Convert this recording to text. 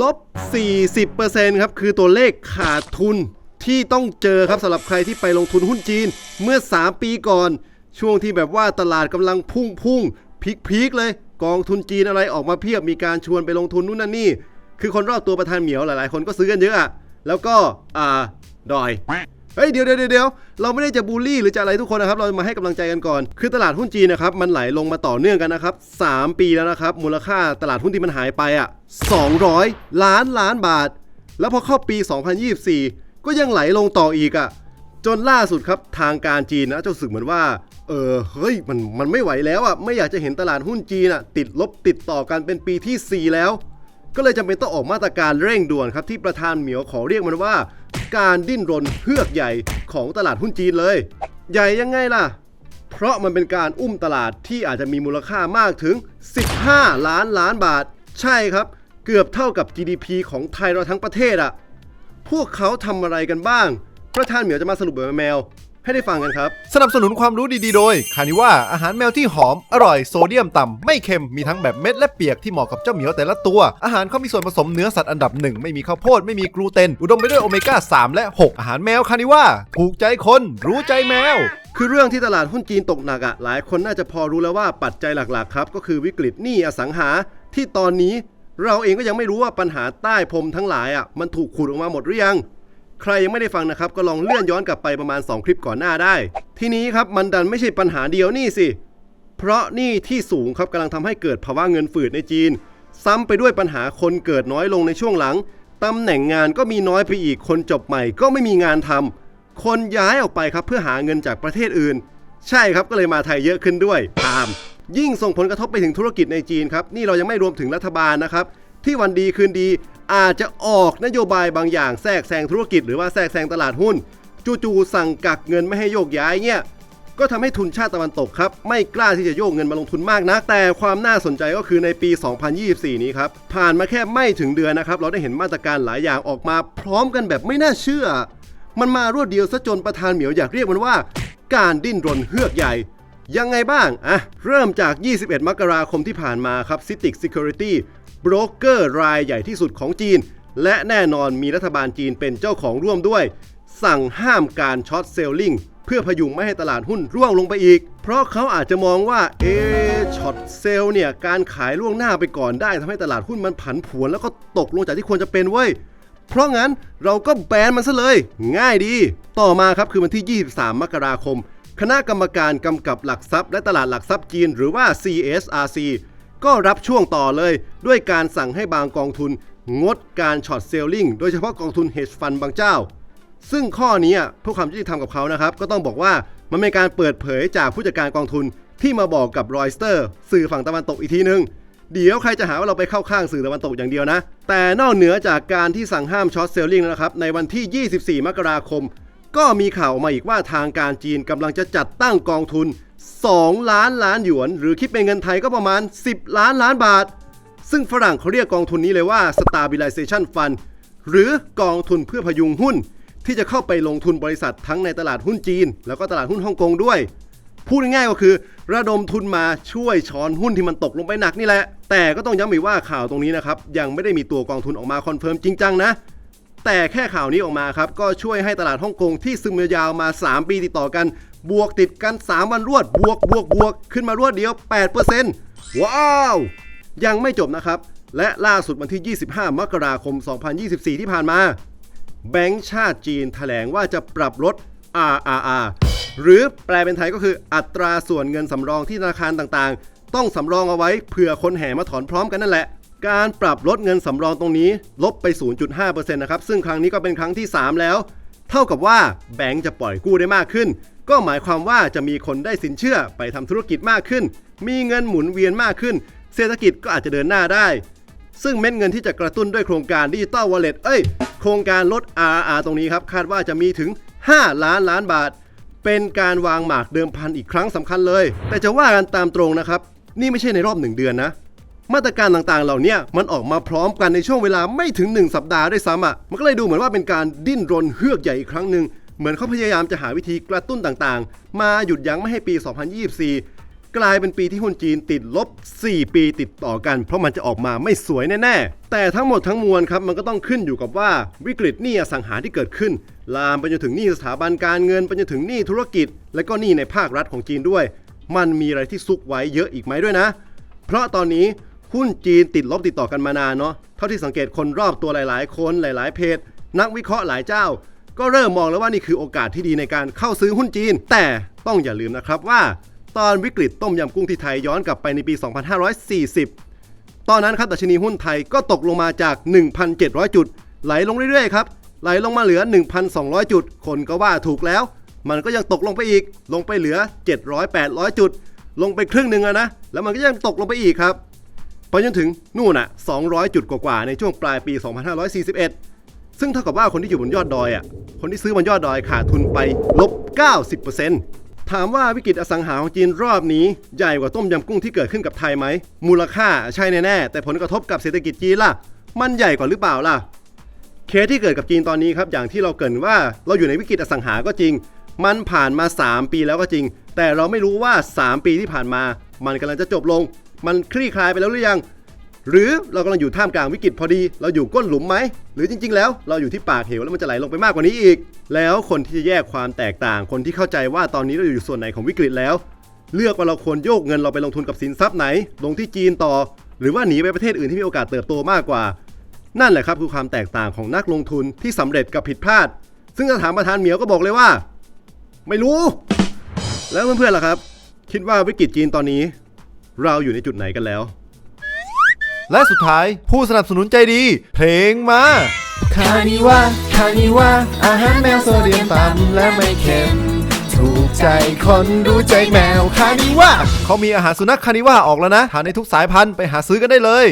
ลบ 40%ครับ คือตัวเลขขาดทุนที่ต้องเจอครับสำหรับใครที่ไปลงทุนหุ้นจีน เมื่อ 3 ปีก่อน ช่วงที่แบบว่าตลาดกำลังพุ่งพุ่งพีคพีคๆเลย กองทุนจีนอะไรออกมาเพียบมีการชวนไปลงทุนนู่นนั่นนี่ คือคนรอบตัวประธานเหมียวหลายๆ คนก็ซื้อกันเยอะอะแล้วก็อ่าดอย เฮ้ยเดี๋ยวเดี๋ยวเดี๋ยวเราไม่ได้จะบูลลี่หรือจะอะไรทุกคนนะครับ เรามาให้กำลังใจกันก่อน คือตลาดหุ้นจีนนะครับมันไหลลงมาต่อเนื่องกันนะครับ 3 ปีแล้วนะครับ มูลค่าตลาดหุ้นที่มันหายไปอะ 200 ล้านล้านบาท แล้วพอเข้าปี 2024 ก็ยังไหลลงต่ออีกอะ จนล่าสุดครับทางการจีนนะเจ้าสึกเหมือนว่า เออเฮ้ยมันมันไม่ไหวแล้วอะไม่อยากจะเห็นตลาดหุ้นจีนอะติดลบติดต่อกันเป็นปีที่ 4 แล้ว ก็เลยจำเป็นต้องออกมาตรการเร่งด่วนครับที่ประธานเหมียวขอเรียกมันว่า การดิ้นรนเพือกใหญ่ของตลาดหุ้นจีนเลย ใหญ่ยังไงล่ะ เพราะมันเป็นการอุ้มตลาดที่อาจจะมีมูลค่ามากถึง 15 ล้านล้านบาท ใช่ครับ เกือบเท่ากับ GDP ของไทยเราทั้งประเทศอะพวกเขาทำอะไรกันบ้าง ประธานเหมียวจะมาสรุปแบบแมว ให้ได้ฟังกันครับ สนับสนุนความรู้ดีๆ โดย คานิว่าอาหารแมวที่หอม อร่อยโซเดียมต่ำ ไม่เค็ม มีทั้งแบบเม็ดและเปียกที่เหมาะกับเจ้าเหมียวแต่ละตัว อาหารเขามีส่วนผสมเนื้อสัตว์อันดับหนึ่งไม่มีข้าวโพดไม่มีกลูเตน อุดมไปด้วยโอเมก้า 3 และ 6 อาหารแมวคานิว่าถูกใจคน รู้ใจแมวคือเรื่องที่ตลาดหุ้นจีนตกหนักอะ่ะหลายคนน่าจะพอรู้แล้วว่าปัจจัยหลักๆครับก็คือวิกฤตหนี้อสังหา ที่ตอนนี้ เราเองก็ยังไม่รู้ว่าปัญหาใต้พรมทั้งหลายอะ่ะมันถูกขุดออกมาหมดหรือยัง ใครยังไม่ได้ฟังนะครับ ก็ลองเลื่อนย้อนกลับไปประมาณ 2 คลิปก่อนหน้าได้ ทีนี้ครับมันดันไม่ใช่ปัญหาเดียวนี่สิ เพราะหนี้ที่สูงครับกำลังทำให้เกิดภาวะเงินฝืดในจีน ซ้ำไปด้วยปัญหาคนเกิดน้อยลงในช่วงหลังตำแหน่งงานก็มีน้อยไปอีกคนจบใหม่ ก็ไม่มีงานทำคนย้ายออกไปครับเพื่อหาเงินจากประเทศอื่น ใช่ครับก็เลยมาไทยเยอะขึ้นด้วยตาม ยิ่งส่งผลกระทบไปถึงธุรกิจในจีนครับนี่เรายังไม่รวมถึงรัฐบาลนะครับ ที่วันดีคืนดีอาจจะออกนโยบายบางอย่างแทรกแซงธุรกิจหรือว่าแทรกแซงตลาดหุ้น จู่ๆสั่งกักเงินไม่ให้โยกย้ายเนี่ยก็ทำให้ทุนชาติตะวันตกครับ ไม่กล้าที่จะโยกเงินมาลงทุนมากนัก แต่ความน่าสนใจก็คือในปี 2024 นี้ครับ ผ่านมาแค่ไม่ถึงเดือนนะครับ เราได้เห็นมาตรการหลายอย่างออกมาพร้อมกันแบบไม่น่าเชื่อ มันมารวดเดียวซะจนประธานเหมียวอยากเรียกมันว่า การดิ้นรนเฮือกใหญ่ ยังไงบ้างอะเริ่มจาก 21 มกราคมที่ผ่านมาครับ Citic Security บรกเกอร์รายใหญ่ที่สุดของจีน และแน่นอนมีรัฐบาลจีนเป็นเจ้าของร่วมด้วย สั่งห้ามการช็อตเซลลิงเพื่อพยุงไม่ให้ตลาดหุ้นร่วงลงไปอีก เพราะเขาอาจจะมองว่า เอช็อตเซลเนี่ย การขายล่วงหน้าไปก่อนได้ทำให้ตลาดหุ้นมันผันผวน แล้วก็ตกลงจากที่ควรจะเป็นเว้ย เพราะงั้นเราก็แบนมันซะเลย ง่ายดี ต่อมาครับคือวันที่ 23 มกราคม คณะกรรมการกำกับหลักทรัพย์และตลาดหลักทรัพย์จีน หรือว่า CSRC ก็รับช่วงต่อเลย ด้วยการสั่งให้บางกองทุน งดการช็อตเซลลิงโดยเฉพาะกองทุน hedge fund บางเจ้า ซึ่งข้อนี้เพื่อความยุติธรรมกับเขานะครับ ก็ต้องบอกว่ามันเป็นการเปิดเผยจากผู้จัดการกองทุนที่มาบอกกับรอยสเตอร์สื่อฝั่งตะวันตกอีกทีนึงเดี๋ยวใครจะหาว่าเราไปเข้าข้างสื่อตะวันตกอย่างเดียวนะ แต่นอกเหนือจากการที่สั่งห้ามช็อตเซลลิงนะครับ ในวันที่ 24 มกราคม ก็มีข่าวออกมาอีกว่าทางการจีนกำลังจะจัดตั้งกองทุน 2 ล้านล้านหยวน หรือคิดเป็นเงินไทยก็ประมาณ 10 ล้านล้านบาท ซึ่งฝรั่งเขาเรียกกองทุนนี้เลยว่า stabilization fund หรือกองทุนเพื่อพยุงหุ้น ที่จะเข้าไปลงทุนบริษัททั้งในตลาดหุ้นจีน แล้วก็ตลาดหุ้นฮ่องกงด้วย พูดง่ายๆก็คือ ระดมทุนมาช่วยช้อนหุ้นที่มันตกลงไปหนักนี่แหละ แต่ก็ต้องย้ำอีกว่าข่าวตรงนี้นะครับยังไม่ได้มีตัวกองทุนออกมาคอนเฟิร์มจริงจังนะแต่แค่ข่าวนี้ออกมาครับก็ช่วยให้ตลาดฮ่องกงที่ซึมยาวมา 3 ปีติดต่อกัน บวกติดกัน 3 วันรวด บวกบวกบวกขึ้นมารวดเดียว 8%ว้าว ยังไม่จบนะครับ และล่าสุดวันที่ 25 มกราคม 2024 ที่ผ่านมา แบงก์ชาติจีนแถลงว่าจะปรับลด RRR หรือแปลเป็นไทยก็คืออัตราส่วนเงินสำรองที่ธนาคารต่างๆ ต้องสำรองเอาไว้เผื่อคนแห่มาถอนพร้อมกันนั่นแหละการปรับลดเงินสำรองตรงนี้ลบไป 0.5%นะครับ ซึ่งครั้งนี้ก็เป็นครั้งที่ 3 แล้ว เท่ากับว่าแบงก์จะปล่อยกู้ได้มากขึ้น ก็หมายความว่าจะมีคนได้สินเชื่อไปทำธุรกิจมากขึ้น มีเงินหมุนเวียนมากขึ้น เศรษฐกิจก็อาจจะเดินหน้าได้ ซึ่งเม็ดเงินที่จะกระตุ้นด้วยโครงการดิจิตอลวอลเล็ตเอ้ย โครงการลด RR ตรงนี้ครับคาดว่าจะมีถึง 5 ล้านล้านบาท เป็นการวางหมากเดิมพันอีกครั้งสำคัญเลย แต่จะว่ากันตามตรงนะครับ นี่ไม่ใช่ในรอบหนึ่งเดือนนะมาตรการต่างๆ เหล่านี้มันออกมาพร้อมกันในช่วงเวลาไม่ถึง 1 สัปดาห์ด้วยซ้ำอะ มันก็เลยดูเหมือนว่าเป็นการดิ้นรนเฮือกใหญ่อีกครั้งหนึ่ง เหมือนเขาพยายามจะหาวิธีกระตุ้นต่างๆ มาหยุดยั้งไม่ให้ปี 2024 กลายเป็นปีที่หุ้นจีนติดลบ 4 ปีติดต่อกัน เพราะมันจะออกมาไม่สวยแน่ๆ แต่ทั้งหมดทั้งมวลครับมันก็ต้องขึ้นอยู่กับว่าวิกฤตหนี้อสังหาที่เกิดขึ้น ลามไปจนถึงหนี้สถาบันการเงินไปจนถึงหนี้ธุรกิจ และก็หนี้ในภาครัฐของจีนด้วย มันมีอะไรที่ซุกไว้เยอะอีกไหมด้วยนะ เพราะตอนนี้หุ้นจีนติดลบติดต่อกันมานานเนาะ เท่าที่สังเกตคนรอบตัวหลาย ๆ คนหลาย ๆ เพจ นักวิเคราะห์หลายเจ้า ก็เริ่มมองแล้วว่านี่คือโอกาสที่ดีในการเข้าซื้อหุ้นจีน แต่ต้องอย่าลืมนะครับว่า ตอนวิกฤตต้มยำกุ้งที่ไทยย้อนกลับไปในปี 2540 ตอนนั้นครับดัชนีหุ้นไทยก็ตกลงมาจาก 1,700 จุด ไหลลงเรื่อยๆครับไหลลงมาเหลือ 1,200 จุด คนก็ว่าถูกแล้ว มันก็ยังตกลงไปอีก ลงไปเหลือ 700-800 จุด ลงไปครึ่งหนึ่งอะนะ แล้วมันก็ยังตกลงไปอีกครับ ไปจนถึงนู่นอะ200 จุดกว่าๆ ในช่วงปลายปี 2541 ซึ่งเท่ากับว่าคนที่อยู่บนยอดดอยอะคนที่ซื้อบนยอดดอยขาดทุนไปลบ 90%ถามว่าวิกฤตอสังหาของจีนรอบนี้ใหญ่กว่าต้มยำกุ้งที่เกิดขึ้นกับไทยไหมมูลค่าใช่แน่แต่ผลกระทบกับเศรษฐกิจจีนล่ะ มันใหญ่กว่าหรือเปล่าล่ะเคสที่เกิดกับจีนตอนนี้ครับอย่างที่เราเกินว่าเราอยู่ในวิกฤตอสังหาก็จริง มันผ่านมา 3 ปีแล้วก็จริง แต่เราไม่รู้ว่า 3 ปีที่ผ่านมา มันกำลังจะจบลง มันคลี่คลายไปแล้วหรือยัง หรือเรากำลังอยู่ท่ามกลางวิกฤตพอดี เราอยู่ก้นหลุมไหม หรือจริง ๆ แล้วเราอยู่ที่ปากเหวแล้วมันจะไหลลงไปมากกว่านี้อีก แล้วคนที่จะแยกความแตกต่าง คนที่เข้าใจว่าตอนนี้เราอยู่ส่วนไหนของวิกฤตแล้ว เลือกว่าเราควรโยกเงินเราไปลงทุนกับสินทรัพย์ไหน ลงที่จีนต่อ หรือว่าหนีไปประเทศอื่นที่มีโอกาสเติบโตมากกว่า นั่นแหละครับคือความแตกต่างของนักลงทุนที่สำเร็จกับผิดพลาด ซึ่งสถานประธานเหมียวก็บอกเลยว่า ไม่รู้ แล้วเพื่อนๆล่ะครับ คิดว่าวิกฤตจีนตอนนี้ เราอยู่ในจุดไหนกันแล้ว และสุดท้ายผู้สนับสนุนใจดี เพลงมาคานิว่าคานิว่าอาหารแมวโซเดียมต่ำและไม่เค็ม ถูกใจคนรู้ใจแมวคานิว่าเขามีอาหารสุนัขคานิว่าออกแล้วนะทานในทุกสายพันธุ์ไปหาซื้อกันได้เลย